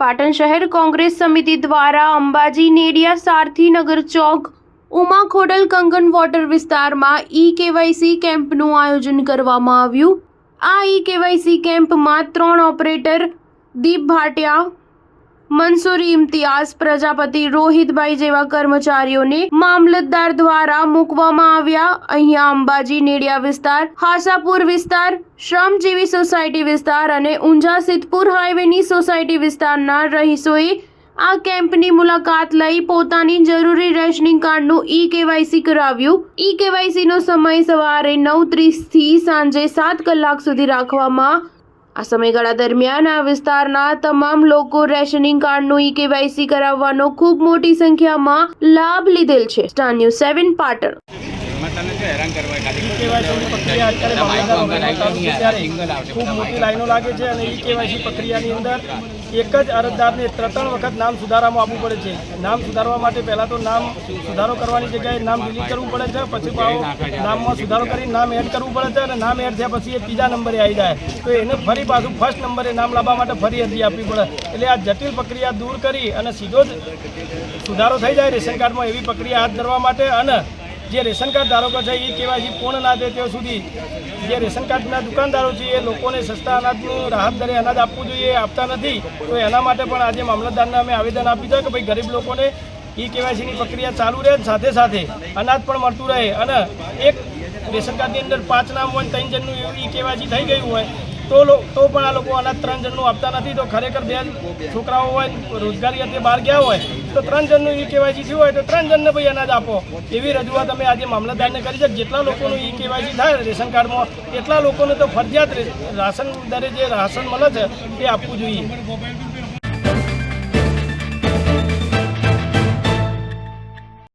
પાટણ શહેર કોંગ્રેસ સમિતિ દ્વારા અંબાજી નેડિયા સારથીનગર ચોક, ઉમા ખોડલ કંગન વોટર વિસ્તારમાં ઈ કેવાયસી કેમ્પનું આયોજન કરવામાં આવ્યું. આ ઈ કેવાયસી કેમ્પમાં ત્રણ ઓપરેટર દીપ ભાટિયા મંસૂરી ઇમ્તિયાઝ પ્રજાપતિ રોહિતભાઈ જેવા કર્મચારીઓને મામલતદાર દ્વારા મૂકવામાં આવ્યા. અહીંયા અંબાજી, નેડિયા વિસ્તાર, હાસાપુર વિસ્તાર, શ્રમજીવી સોસાયટી વિસ્તાર અને ઊંઝા સિદ્ધપુર હાઈવેની સોસાયટી વિસ્તારના રહીશોએ આ કેમ્પની મુલાકાત લઈ પોતાની જરૂરી રેશનિંગ કાર્ડનું ઈ કેવાયસી કરાવ્યું. ઈ કેવાયસીનો સમય સવારે નવ ત્રીસથી સાંજે સાત કલાક સુધી રાખવામાં આ સમયગાળા દરમિયાન આ વિસ્તારના તમામ લોકો રેશનિંગ કાર્ડનું ઈ કેવાયસી કરાવવાનો ખૂબ મોટી સંખ્યામાં લાભ લીધેલ છે. Star news seven Patan. એમાં તને શું હેરાન કરવા ખાલી? કેવાયસી પ્રક્રિયા અત્યારે. ખૂબ મોટી લાઈનો લાગે છે અને ઈ કેવાયસી પ્રક્રિયાની અંદર એક જ અરજદારને ત્રણ ત્રણ વખત નામ સુધારામાં આપવું પડે છે. નામ સુધારવા માટે પહેલાં તો નામ સુધારો કરવાની જગ્યાએ નામ ડિલીટ કરવું પડે છે પછી પાછું નામમાં સુધારો કરી નામ એડ કરવું પડે છે અને નામ એડ થયા પછી એ ત્રીજા નંબરે આવી જાય. તો એને ફરી પાછું ફર્સ્ટ નંબરે નામ લાવવા માટે ફરી અરજી આપવી પડે. એટલે આ જટિલ પ્રક્રિયા દૂર કરી અને સીધો જ સુધારો થઈ જાય રેશન કાર્ડમાં એવી પ્રક્રિયા હાથ ધરવા માટે અને જે રેશન કાર્ડ ધારકો છે એ કેવાયસી પૂર્ણ ના થાય ત્યાં સુધી. જે રેશન કાર્ડના દુકાનદારો છે, એ લોકોને સસ્તા અનાજનું રાહત દરે અનાજ આપવું જોઈએ આપતા નથી. તો એના માટે પણ આજે મામલતદારને અમે આવેદન આપી છે કે ભાઈ ગરીબ લોકોને ઈ કેવાયસીની પ્રક્રિયા ચાલુ રહે, સાથે સાથે અનાજ પણ મળતું રહે. અને એક રેશન કાર્ડની અંદર પાંચ નામ હોય ત્રણ જણનું એવું ઈ કેવાયસી થઈ ગયું હોય તો તો પણ આ લોકો અનાજ ત્રણ જણનું આપતા નથી. તો ખરેખર બે છોકરાઓ હોય, રોજગારી અર્થે બહાર ગયા હોય, તો ત્રણ જણનું ઈ કેવાયસી થયું હોય, તો ત્રણ જણને ભાઈ અનાજ આપો. એવી રજૂઆત અમે આજે મામલતદારને કરી છે. જેટલા લોકોનું ઈ કેવાયસી થાય રેશન કાર્ડમાં, એટલા લોકોને તો ફરજિયાત રાશન દરે જે રાશન મળે છે, એ આપવું જોઈએ.